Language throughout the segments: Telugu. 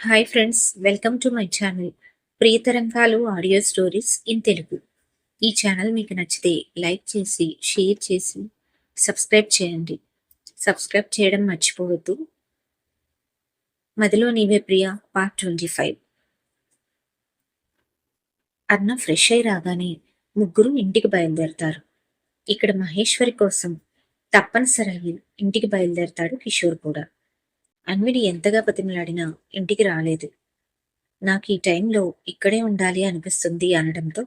Hi friends welcome to my channel Priyatarangalu audio stories in Telugu ఈ ఛానల్ మీకు నచ్చితే లైక్ చేసి షేర్ చేసి సబ్స్క్రైబ్ చేయండి. సబ్స్క్రైబ్ చేయడం మర్చిపోవద్దు. Madilo Neeve Priya part twenty five అన్న ఫ్రెష్ అయి రాగానే ముగ్గురు ఇంటికి బయలుదేరతారు. ఇక్కడ మహేశ్వరి కోసం తప్పనిసరి ఇంటికి బయలుదేరతాడు కిషోర్ కూడా. అన్విని ఎంతగా బతిమలాడినా ఇంటికి రాలేదు. నాకు ఈ టైంలో ఇక్కడే ఉండాలి అనిపిస్తుంది అనడంతో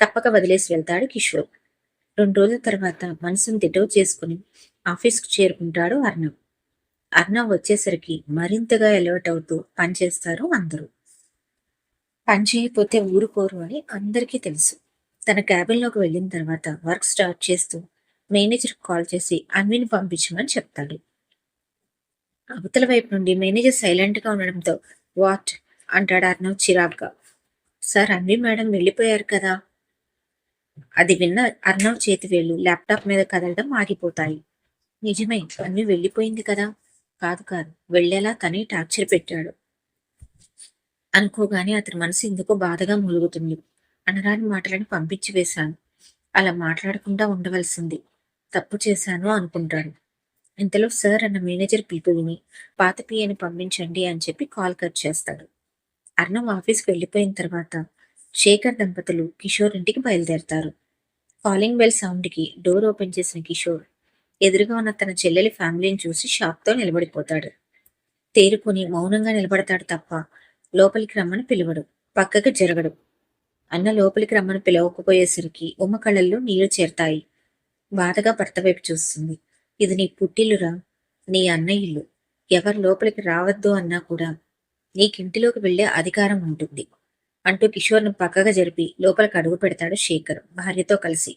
తప్పక వదిలేసి వెళ్తాడు కిషోర్. రెండు రోజుల తర్వాత మనసును దిటవు చేసుకుని ఆఫీస్కు చేరుకుంటాడు అర్ణవ్ అర్ణవ్ వచ్చేసరికి మరింతగా ఎలవట్ అవుతూ పనిచేస్తారు అందరూ. పని చేయకపోతే ఊరుకోరు అని అందరికీ తెలుసు. తన క్యాబిన్లోకి వెళ్ళిన తర్వాత వర్క్ స్టార్ట్ చేస్తూ మేనేజర్కి కాల్ చేసి అన్విని పంపించమని చెప్తాడు. అవతల వైపు నుండి మేనేజర్ సైలెంట్గా ఉండడంతో వాట్? అంటాడు అర్ణవ్ చిరాగ్గా. సార్ అన్వి మేడం వెళ్ళిపోయారు కదా. అది విన్న అర్ణవ్ చేతి వేళ్ళు ల్యాప్టాప్ మీద కదలడం ఆగిపోతాయి. నిజమే అన్వి వెళ్ళిపోయింది కదా. కాదు కాదు వెళ్ళేలా తనే టార్చర్ పెట్టాడు. అనుకోగానే అతని మనసు ఎందుకో బాధగా మూలుగుతుంది అనరాని మాటలను పంపించి వేశాను. అలా మాట్లాడకుండా ఉండవలసింది. తప్పు చేశాను అనుకుంటాడు ఇంతలో సార్ అన్న మేనేజర్ పిలుపుని పాత పియని పంపించండి అని చెప్పి కాల్ కట్ చేస్తాడు. అర్ణం ఆఫీస్కి వెళ్ళిపోయిన తర్వాత శేఖర్ దంపతులు కిషోర్ ఇంటికి బయలుదేరతారు. కాలింగ్ బెల్ సౌండ్కి డోర్ ఓపెన్ చేసిన కిషోర్ ఎదురుగా ఉన్న తన చెల్లెలి ఫ్యామిలీని చూసి షాక్తో నిలబడిపోతాడు. తేరుకుని మౌనంగా నిలబడతాడు తప్ప లోపలికి రమ్మని పిలవడు పక్కకి జరగడు. అన్న లోపలికి రమ్మని పిలవకపోయేసరికి ఉమ్మ కళ్ళల్లో నీళ్ళు చేరతాయి. బాధగా భర్త వైపు చూస్తుంది. ఇది నీ పుట్టిల్లురా నీ అన్న ఇల్లు. ఎవరు లోపలికి రావద్దు అన్నా కూడా నీకింటిలోకి వెళ్ళే అధికారం ఉంటుంది. అంటూ కిషోర్ను పక్కగా జరిపి లోపలికి అడుగు పెడతాడు శేఖర్ భార్యతో కలిసి.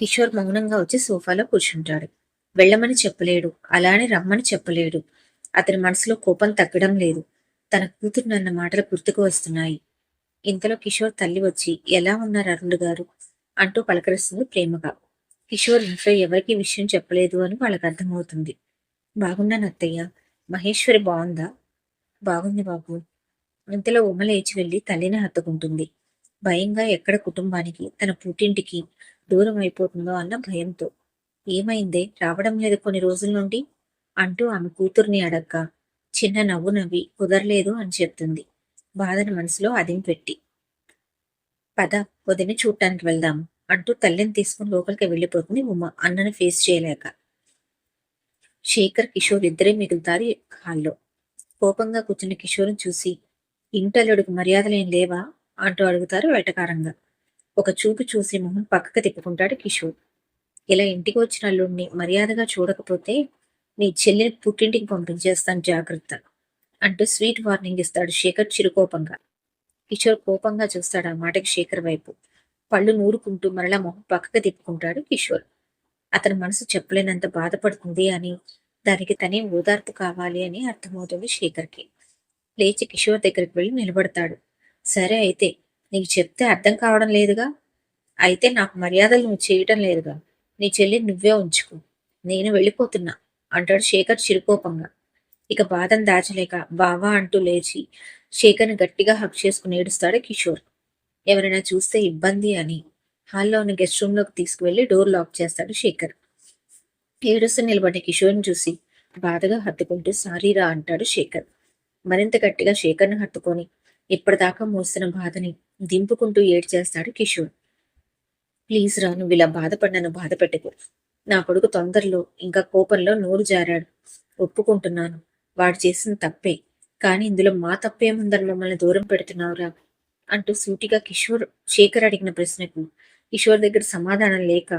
కిషోర్ మౌనంగా వచ్చి సోఫాలో కూర్చుంటాడు. వెళ్ళమని చెప్పలేడు అలానే రమ్మని చెప్పలేడు. అతని మనసులో కోపం తగ్గడం లేదు. తన కూతురు నన్న మాటలు గుర్తుకు వస్తున్నాయి. ఇంతలో కిషోర్ తల్లి వచ్చి ఎలా ఉన్నారు అరుణ్ గారు? అంటూ పలకరిస్తుంది ప్రేమగా. కిషోర్ ఇంట్లో ఎవరికి విషయం చెప్పలేదు అని వాళ్ళకి అర్థమవుతుంది. బాగున్నాను అత్తయ్య. మహేశ్వరి బాగుందా? బాగుంది బాబు. ఇంతలో ఉమ్మ లేచి వెళ్ళి తల్లిని హత్తుకుంటుంది. భయంగా ఎక్కడ కుటుంబానికి తన పుట్టింటికి దూరం అయిపోతుందో అన్న భయంతో. ఏమైందే? రావడం లేదు కొన్ని రోజుల నుండి? అంటూ ఆమె కూతుర్ని అడక్క చిన్న నవ్వు నవ్వి కుదరలేదు అని చెప్తుంది. బాధను మనసులో అదిం పెట్టి పద వదిని చూడటానికి వెళ్దాము అంటూ తల్లిని తీసుకుని లోపలికి వెళ్ళిపోతుంది. ఉమ అన్నను ఫేస్ చేయలేక. శేఖర్ కిషోర్ ఇద్దరే మిగులుతారు హాల్లో. కోపంగా కూర్చున్న కిషోర్ని చూసి ఇంటల్లుడికి మర్యాదలేం లేవా? అంటూ అడుగుతారు వెటకారంగా. ఒక చూపు చూసి మొహం పక్కకు తిప్పుకుంటాడు కిషోర్. ఇలా ఇంటికి వచ్చిన అల్లుడిని మర్యాదగా చూడకపోతే నీ చెల్లిని పుట్టింటికి పంపించేస్తాను జాగ్రత్త అంటూ స్వీట్ వార్నింగ్ ఇస్తాడు శేఖర్ చిరుకోపంగా. కిషోర్ కోపంగా చూస్తాడు ఆ మాటకి శేఖర్ వైపు. పళ్ళు నూరుకుంటూ మరలా మొహం పక్కకు తిప్పుకుంటాడు కిషోర్. అతని మనసు చెప్పలేనంత బాధపడుతుంది అని దానికి తనే ఓదార్పు కావాలి అని అర్థమవుతుంది శేఖర్కి. లేచి కిషోర్ దగ్గరికి వెళ్ళి నిలబడతాడు. సరే అయితే నీకు చెప్తే అర్థం కావడం లేదుగా? అయితే నాకు మర్యాదలు నువ్వు చేయటం లేదుగా? నీ చెల్లి నువ్వే ఉంచుకో. నేను వెళ్ళిపోతున్నా అంటాడు శేఖర్ చిరుకోపంగా. ఇక బాధను దాచలేక బావా అంటూ లేచి శేఖర్ని గట్టిగా హక్ చేసుకుని ఏడుస్తాడు కిషోర్. ఎవరైనా చూస్తే ఇబ్బంది అని. హాల్లో ఉన్న గెస్ట్ రూమ్లోకి డోర్ లాక్ చేస్తాడు శేఖర్. ఏడుస్తూ నిలబడ్డ కిషోర్ని చూసి బాధగా హత్తుకుంటూ సారీరా అంటాడు శేఖర్. మరింత గట్టిగా శేఖర్ను హత్తుకొని ఇప్పటిదాకా మోస్తున్న బాధని దింపుకుంటూ ఏడ్చేస్తాడు కిషోర్. ప్లీజ్ రా నువ్వు ఇలా బాధపడినను బాధ పెట్టుకో. నా కొడుకు తొందరలో ఇంకా కోపంలో నోరు జారాడు. ఒప్పుకుంటున్నాను. వాడు చేసిన తప్పే. కానీ ఇందులో మా తప్పేముందని మమ్మల్ని దూరం పెడుతున్నావురా? అంటూ సూటిగా కిషోర్ శేఖర్ అడిగిన ప్రశ్నకు కిషోర్ దగ్గర సమాధానం లేక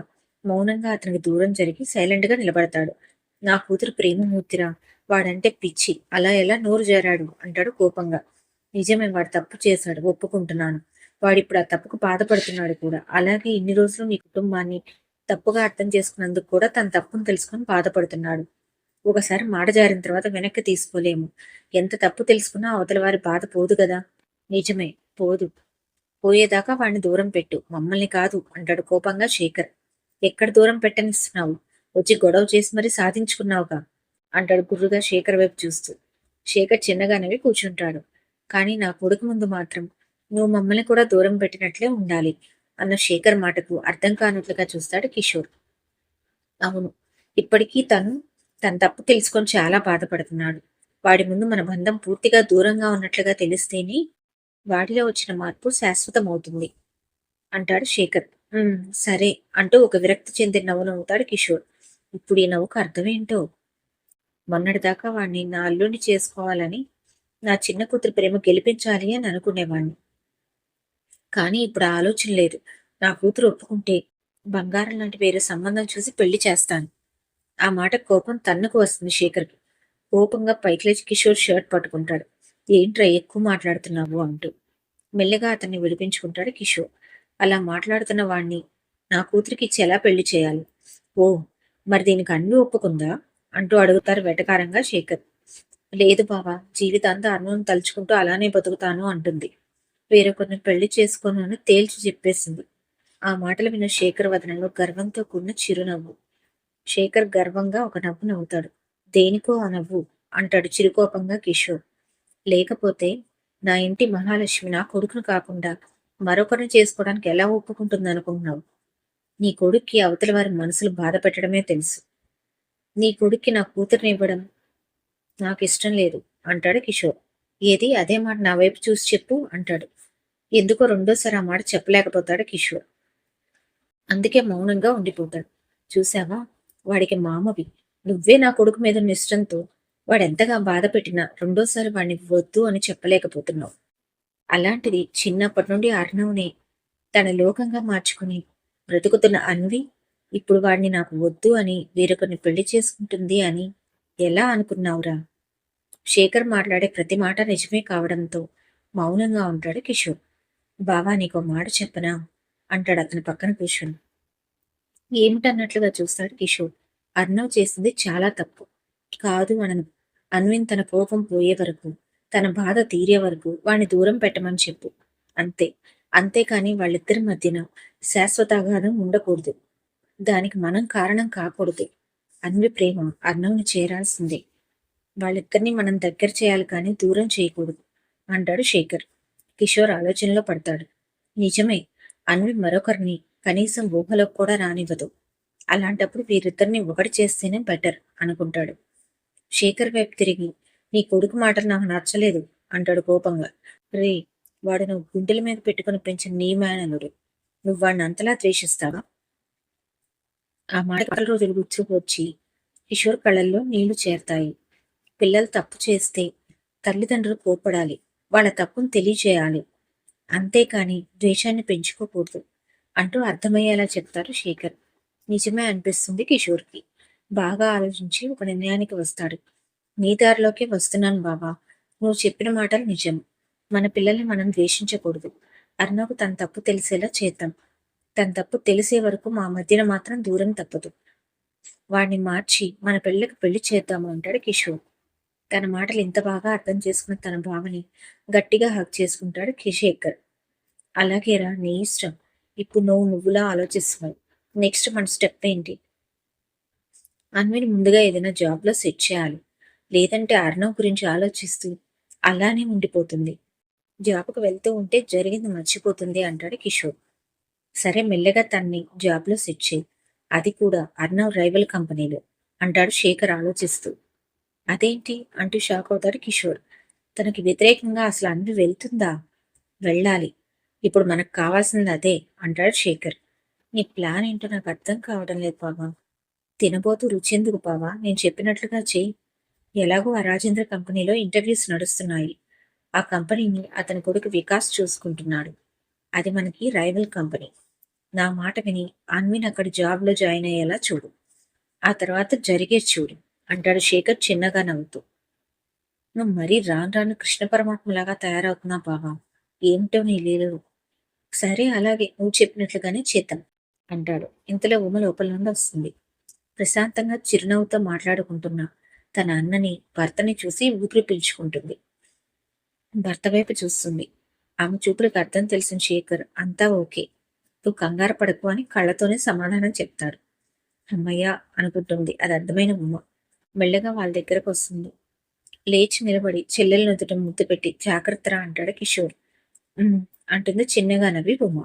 మౌనంగా అతనికి దూరం జరిగి సైలెంట్గా నిలబడతాడు. నా కూతురు ప్రేమమూర్తిరా వాడంటే పిచ్చి అలా ఎలా నోరు జారాడు? అంటాడు కోపంగా. నిజమే వాడు తప్పు చేశాడు ఒప్పుకుంటున్నాను. వాడు ఇప్పుడు ఆ తప్పుకు బాధపడుతున్నాడు కూడా. అలాగే ఇన్ని రోజులు మీ కుటుంబాన్ని తప్పుగా అర్థం చేసుకున్నందుకు కూడా తన తప్పును తెలుసుకుని బాధపడుతున్నాడు. ఒకసారి మాట జారిన తర్వాత వెనక్కి తీసుకోలేము. ఎంత తప్పు తెలుసుకున్నా అవతల వారి బాధ పోదు కదా? నిజమే పోదు. పోయేదాకా వాడిని దూరం పెట్టు. మమ్మల్ని కాదు అంటాడు కోపంగా శేఖర్. ఎక్కడ దూరం పెట్టనిస్తున్నావు? వచ్చి గొడవ చేసి మరీ సాధించుకున్నావుగా? అంటాడు గుర్రుగా శేఖర్ వైపు చూస్తూ. శేఖర్ చిన్నగానే కూర్చుంటాడు. కానీ నా కొడుకు ముందు మాత్రం నువ్వు మమ్మల్ని కూడా దూరం పెట్టినట్లే ఉండాలి అన్న శేఖర్ మాటకు అర్థం కానట్లుగా చూస్తాడు కిషోర్. అవును. ఇప్పటికీ తను తన తప్పు తెలుసుకొని చాలా బాధపడుతున్నాడు. వాడి ముందు మన బంధం పూర్తిగా దూరంగా ఉన్నట్లుగా తెలిస్తేనే వాడిలో వచ్చిన మార్పు శాశ్వతమవుతుంది అంటాడు శేఖర్. "ఉమ్, సరే అంటూ ఒక విరక్తి చెందిన నవ్వు నవ్వుతాడు కిషోర్. ఇప్పుడు ఈ నవ్వుకు అర్థమేంటో? మొన్నటిదాకా వాడిని నా అల్లుడిని చేసుకోవాలని నా చిన్న కూతురు ప్రేమ గెలిపించాలి అని అనుకునేవాడిని కానీ ఇప్పుడు ఆలోచన లేదు. నా కూతురు ఒప్పుకుంటే బంగారం లాంటి వేరే సంబంధం చూసి పెళ్ళి చేస్తాను. ఆ మాట కోపం తన్నుకు వస్తుంది శేఖర్కి. కోపంగా పైకి లేచి కిషోర్ షర్ట్ పట్టుకుంటాడు. ఏంట్రా ఎక్కువ మాట్లాడుతున్నావు అంటూ. మెల్లగా అతన్ని విడిపించుకుంటాడు కిషోర్. అలా మాట్లాడుతున్న వాణ్ణి నా కూతురికి ఇచ్చి ఎలా పెళ్ళి చేయాలి? ఓ మరి దీనికి అన్ని ఒప్పుకుందా? అంటూ అడుగుతారు వెటకారంగా శేఖర్. లేదు బావా జీవితాంతా అన్నం తలుచుకుంటూ అలానే బతుకుతాను అంటుంది. వేరొకరిని పెళ్ళి చేసుకోను అని తేల్చి చెప్పేసింది. ఆ మాటలు విన్న శేఖర్ వదనంలో గర్వంతో కూడిన చిరునవ్వు. శేఖర్ గర్వంగా ఒక నవ్వు నవ్వుతాడు. దేనికో ఆ నవ్వు అంటాడు చిరుకోపంగా కిషోర్. లేకపోతే నా ఇంటి మహాలక్ష్మి నా కొడుకును కాకుండా మరొకరిని చేసుకోవడానికి ఎలా ఒప్పుకుంటుంది అనుకుంటున్నావు నీ కొడుక్కి అవతల వారి మనసులు బాధ పెట్టడమే తెలుసు. నీ కొడుక్కి నా కూతురిని ఇవ్వడం నాకు ఇష్టం లేదు అంటాడు కిషోర్. ఏది? అదే మాట నా వైపు చూసి చెప్పు అంటాడు. ఎందుకో రెండోసారి ఆ మాట చెప్పలేకపోతాడు కిషోర్. అందుకే మౌనంగా ఉండిపోతాడు. చూసావా వాడికి మామవి. నువ్వే నా కొడుకు మీద ఇష్టంతో వాడెంతగా బాధ పెట్టినా రెండోసారి వాడిని వద్దు అని చెప్పలేకపోతున్నావు. అలాంటిది చిన్నప్పటి నుండి అర్ణవ్ని తన లోకంగా మార్చుకుని బ్రతుకుతున్న అన్వి ఇప్పుడు వాడిని నాకు వద్దు అని వేరొకరిని పెళ్ళి చేసుకుంటుంది అని ఎలా అనుకున్నావురా? శేఖర్ మాట్లాడే ప్రతి మాట నిజమే కావడంతో మౌనంగా ఉంటాడు కిషోర్. బావా నీకో మాట చెప్పనా? అంటాడు అతని పక్కన కూర్చొని. ఏమిటన్నట్లుగా చూస్తాడు కిషోర్. అర్ణవ్ చేసింది చాలా తప్పు. కాదు అనను. అన్విన్ తన కోపం పోయే వరకు తన బాధ తీరే వరకు వాణ్ణి దూరం పెట్టమని చెప్పు. అంతే. అంతేకాని వాళ్ళిద్దరి మధ్యన శాశ్వతాఘాతం ఉండకూడదు. దానికి మనం కారణం కాకూడదు. అన్వి ప్రేమ అర్ణవ్ని చేరాల్సిందే. వాళ్ళిద్దరిని మనం దగ్గర చేయాలి కానీ దూరం చేయకూడదు అంటాడు శేఖర్. కిషోర్ ఆలోచనలో పడతాడు. నిజమే అన్వి మరొకరిని కనీసం ఊహలోకి కూడా రానివ్వదు. అలాంటప్పుడు వీరిద్దరిని ఒకటి చేస్తేనే బెటర్ అనుకుంటాడు. శేఖర్ వైపు తిరిగి నీ కొడుకు మాటలు నాకు నచ్చలేదు అంటాడు కోపంగా. రే వాడు నువ్వు గుండెల మీద పెట్టుకుని పెంచిన నీ మేనలుడు నువ్వు వాడిని అంతలా ద్వేషిస్తావా? ఆ మాట కథల రోజులు గుర్తుకొచ్చి కిషోర్ కళ్ళల్లో నీళ్ళు చేరతాయి. పిల్లలు తప్పు చేస్తే తల్లిదండ్రులు కోపడాలి వాళ్ళ తప్పును తెలియజేయాలి. అంతేకాని ద్వేషాన్ని పెంచుకోకూడదు అంటూ అర్థమయ్యేలా చెప్తారు శేఖర్. నిజమే అనిపిస్తుంది కిషోర్కి. బాగా ఆలోచించి ఒక నిర్ణయానికి వస్తాడు. నీ దారిలోకే వస్తున్నాను బాబా నువ్వు చెప్పిన మాటలు నిజం. మన పిల్లల్ని మనం ద్వేషించకూడదు. అర్ణవ్కు తన తప్పు తెలిసేలా చేద్దాం. తన తప్పు తెలిసే వరకు మా మధ్యన మాత్రం దూరం తప్పదు. వాడిని మార్చి మన పిల్లలకు పెళ్ళి చేద్దాము అంటాడు కిషోర్. తన మాటలు ఇంత బాగా అర్థం చేసుకున్న తన భావని గట్టిగా హక్ చేసుకుంటాడు కిషేకర్. అలాగేరా నీ ఇష్టం. ఇప్పుడు నువ్వు నువ్వులా ఆలోచిస్తున్నావు. నెక్స్ట్ మన స్టెప్ ఏంటి? అన్విని ముందుగా ఏదైనా జాబ్లో సెట్ చేయాలి. లేదంటే అర్ణవ్ గురించి ఆలోచిస్తూ అలానే ఉండిపోతుంది. జాబ్కు వెళ్తూ ఉంటే జరిగింది మర్చిపోతుంది అంటాడు కిషోర్. సరే మెల్లగా తన్ని జాబ్లో సెట్ చేయి. అది కూడా అర్ణవ్ రైవల్ కంపెనీలో అంటాడు శేఖర్ ఆలోచిస్తూ. అదేంటి? అంటూ షాక్ అవుతాడు కిషోర్. తనకి వ్యతిరేకంగా అసలు అన్వి వెళ్తుందా? వెళ్ళాలి. ఇప్పుడు మనకు కావాల్సింది అదే అంటాడు శేఖర్. నీ ప్లాన్ ఏంటో నాకు అర్థం కావడం లేదు బాబా. తినబోతూ రుచెందుకు బావా? నేను చెప్పినట్లుగా చేయి. ఎలాగో ఆ రాజేంద్ర కంపెనీలో ఇంటర్వ్యూస్ నడుస్తున్నాయి. ఆ కంపెనీని అతని కొడుకు వికాస్ చూసుకుంటున్నాడు. అది మనకి రైవల్ కంపెనీ. నా మాట విని అన్విన్ అక్కడ జాబ్లో జాయిన్ అయ్యేలా చూడు. ఆ తర్వాత జరిగే చూడు అంటాడు శేఖర్ చిన్నగా నవ్వుతూ. నువ్వు మరీ రాను రాను కృష్ణ పరమాత్మలాగా తయారవుతున్నా బావా. ఏమిటో నీ లేదు సరే అలాగే నువ్వు చెప్పినట్లుగానే చేద్దాం అంటాడు. ఇంతలో ఉమ లోపల నుండి వస్తుంది. ప్రశాంతంగా చిరునవ్వుతో మాట్లాడుకుంటున్న. తన అన్నని భర్తని చూసి ఊపిరి పీల్చుకుంటుంది. భర్త వైపు చూస్తుంది. ఆమె చూపులకు అర్థం తెలిసిన శేఖర్ అంతా ఓకే. నువ్వు కంగారు పడకు అని కళ్ళతోనే సమాధానం చెప్తాడు. అమ్మయ్య అనుకుంటుంది. అది అర్థమైన ఉమ్మ మెల్లగా వాళ్ళ దగ్గరకు వస్తుంది. లేచి నిలబడి చెల్లెలు నుదుట ముద్దు పెట్టి జాగ్రత్తరా అంటాడు కిషోర్. అంటుంది చిన్నగా నవ్వి బొమ్మ.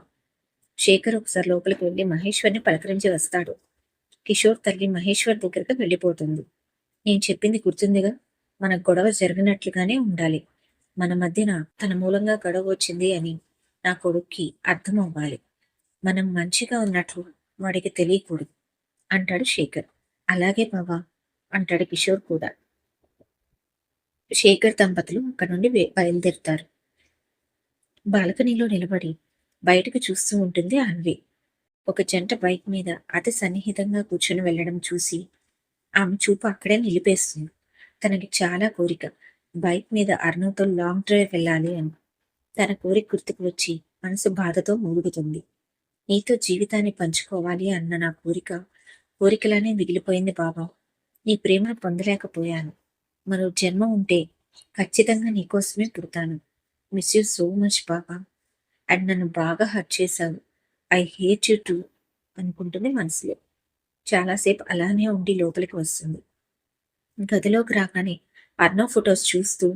శేఖర్ ఒకసారి లోపలికి వెళ్ళి మహేశ్వర్ని పలకరించి వస్తాడు. కిషోర్ తల్లి మహేశ్వర్ దగ్గరకు వెళ్ళిపోతుంది. నేను చెప్పింది గుర్తుందిగా? మన గొడవ జరిగినట్లుగానే ఉండాలి. మన మధ్యన తన మూలంగా గొడవ వచ్చింది అని నా కొడుక్కి అర్థం అవ్వాలి మనం మంచిగా ఉన్నట్లు వాడికి తెలియకూడదు అంటాడు శేఖర్. అలాగే బావా అంటాడు కిషోర్ కూడా. శేఖర్ దంపతులు అక్కడి నుండి బయలుదేరుతారు. బాల్కనీలో నిలబడి బయటకు చూస్తూ ఉంటుంది అన్వి. ఒక జంట బైక్ మీద అతి సన్నిహితంగా కూర్చొని వెళ్ళడం చూసి ఆమె చూపు అక్కడే నిలిపేస్తుంది. తనకి చాలా కోరిక. బైక్ మీద అర్ణవ్తో లాంగ్ డ్రైవ్ వెళ్ళాలి అని. తన కోరిక గుర్తుకు వచ్చి మనసు బాధతో మూలుగుతుంది నీతో జీవితాన్ని పంచుకోవాలి అన్న నా కోరిక కోరికలానే మిగిలిపోయింది బాబా. నీ ప్రేమను పొందలేకపోయాను. మరో జన్మ ఉంటే ఖచ్చితంగా నీకోసమే పుడతాను. మిస్ యూ సో మచ్ బాబా. అండ్ నన్ను బాగా హర్ట్ చేశావు. ఐ హేట్ యూ టు అనుకుంటుంది మనసులో. చాలాసేపు అలానే ఉండి లోపలికి వస్తుంది. గదిలోకి రాగానే అర్ణవ్ ఫొటోస్ చూస్తూ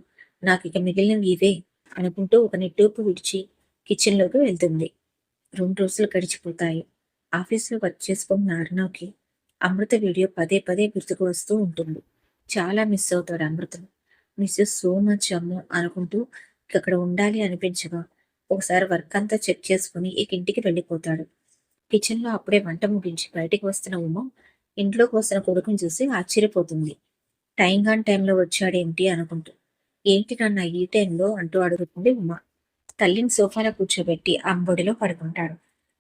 నాకు ఇక మిగిలినవి ఇవే అనుకుంటూ ఒక నిట్టూపు విడిచి కిచెన్లోకి వెళ్తుంది. రెండు రోజులు గడిచిపోతాయి. ఆఫీస్లో వర్క్ చేసుకున్న అర్ణవ్కి అమృత వీడియో పదే పదే గుర్తుకు వస్తూ ఉంటుంది. చాలా మిస్ అవుతాడు అమృతం. మిస్ సో మచ్ అమ్ము అనుకుంటూ అక్కడ ఉండాలి అనిపించగా ఒకసారి వర్క్ అంతా చెక్ చేసుకుని ఇక ఇంటికి వెళ్ళిపోతాడు. కిచెన్లో అప్పుడే వంట ముగించి బయటికి వస్తున్న ఉమ ఇంట్లోకి వస్తున్న కొడుకుని చూసి ఆశ్చర్యపోతుంది. టైం గాన్ టైంలో వచ్చాడేంటి అనుకుంటూ. ఏంటి నాన్న ఈ టైంలో అంటూ అడుగుతుంది ఉమ. తల్లిని సోఫాలో కూర్చోబెట్టి అంబొడిలో పడుకుంటాడు.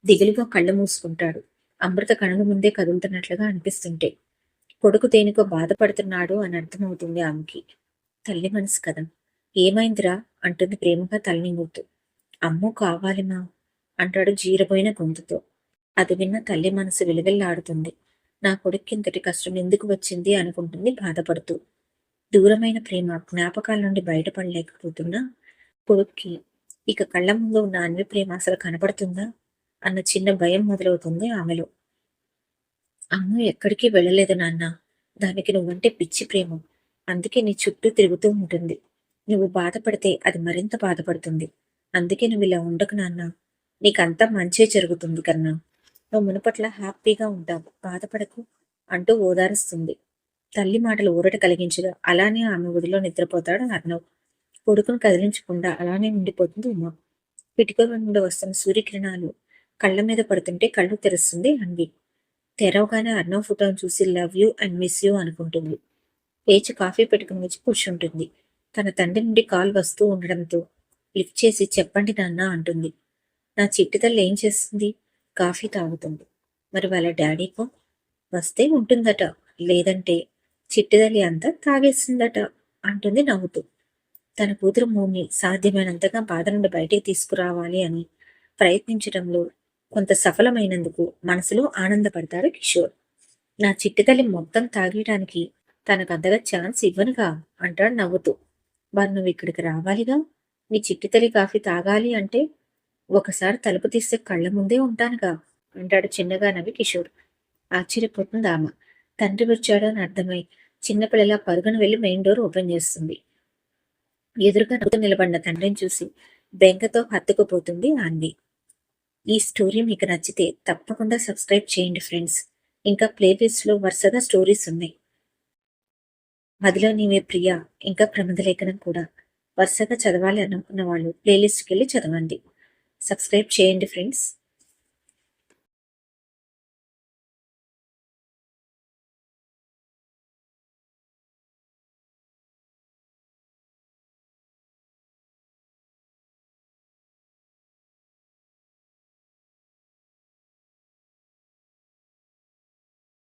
దిగులుగా కళ్ళు మూసుకుంటాడు. అమృత కనుల ముందే కదులుతున్నట్లుగా అనిపిస్తుంటే. కొడుకు దేనికో బాధపడుతున్నాడు అని అర్థమవుతుంది ఆమెకి. తల్లి మనసు కదా. ఏమైందిరా? అంటుంది ప్రేమగా తల్లిని ఊతూ అమ్మో కావాలిమా అంటాడు జీరబోయిన గొంతుతో. అది విన్న తల్లి మనసు విలువెల్లాడుతుంది. నా కొడుక్కి ఇంతటి కష్టం ఎందుకు వచ్చింది అనుకుంటుంది బాధపడుతూ. దూరమైన ప్రేమ జ్ఞాపకాల నుండి బయటపడలేకపోతున్నా కొడుక్కి ఇక కళ్ళ ముందు ఉన్న అన్వి ప్రేమ అసలు కనపడుతుందా? అన్న చిన్న భయం మొదలవుతుంది ఆమెలో. అమ్ము ఎక్కడికి వెళ్ళలేదు నాన్న దానికి నువ్వంటే పిచ్చి ప్రేమ. అందుకే నీ చుట్టూ తిరుగుతూ ఉంటుంది. నువ్వు బాధపడితే అది మరింత బాధపడుతుంది. అందుకే నువ్వు ఇలా ఉండకు నాన్న. నీకంతా మంచే జరుగుతుంది కన్నా. నువ్వు మునుపట్ల హ్యాపీగా ఉంటావు. బాధపడకు అంటూ ఓదారుస్తుంది. తల్లి మాటలు ఊరట కలిగించగా అలానే ఆమె ఒడిలో నిద్రపోతాడు అర్ణవ్. కొడుకును కదిలించకుండా అలానే ఉండిపోతుంది ఉమా. పిటికల నుండి వస్తున్న సూర్యకిరణాలు కళ్ళ మీద పడుతుంటే కళ్ళు తెరుస్తుంది అన్వి. తెరవగానే అర్ణవ్ ఫోటోను చూసి love you and miss you అనుకుంటుంది. పేచి కాఫీ పెట్టుకుని వచ్చి కూర్చుంటుంది. తన తండ్రి నుండి కాల్ వస్తూ ఉండడంతో లిఫ్ట్ చేసి చెప్పండి నాన్న అంటుంది. నా చిట్టి తల్లి ఏం చేస్తుంది? కాఫీ తాగుతుంది. మరి వాళ్ళ డాడీకో వస్తే ఉంటుందట. లేదంటే చిట్టిదల్లి అంతా తాగేస్తుందట అంటుంది నవ్వుతూ. తన కూతురు మూని సాధ్యమైనంతగా బాధ నుండి బయటికి తీసుకురావాలి అని ప్రయత్నించడంలో కొంత సఫలమైనందుకు మనసులో ఆనందపడతాడు కిషోర్. నా చిట్టి తల్లి మొత్తం తాగేయడానికి తనకు అంతగా ఛాన్స్ ఇవ్వనుగా అంటాడు నవ్వుతూ. వారు నువ్వు ఇక్కడికి రావాలిగా? నీ చిట్టితల్లి కాఫీ తాగాలి అంటే ఒకసారి తలుపు తీస్తే కళ్ళ ముందే ఉంటానుగా అంటాడు చిన్నగా నవ్వి కిషోర్. ఆశ్చర్యపోతుంది ఆమె. తండ్రి వచ్చాడని అర్థమై చిన్నపిల్లల పరుగున వెళ్ళి మెయిన్ డోర్ ఓపెన్ చేస్తుంది. ఎదురుగా నవ్వుతూ నిలబడిన తండ్రిని చూసి బెంగతో హత్తుకుపోతుంది అన్వి ఈ స్టోరీ మీకు నచ్చితే తప్పకుండా సబ్స్క్రైబ్ చేయండి ఫ్రెండ్స్. ఇంకా ప్లేలిస్ట్లో వరుసగా స్టోరీస్ ఉన్నాయి. మదిలో నీవే ప్రియ ఇంకా ప్రమదలేఖనం కూడా. వరుసగా చదవాలి అనుకున్న వాళ్ళు ప్లేలిస్ట్కి వెళ్ళి చదవండి. సబ్స్క్రైబ్ చేయండి ఫ్రెండ్స్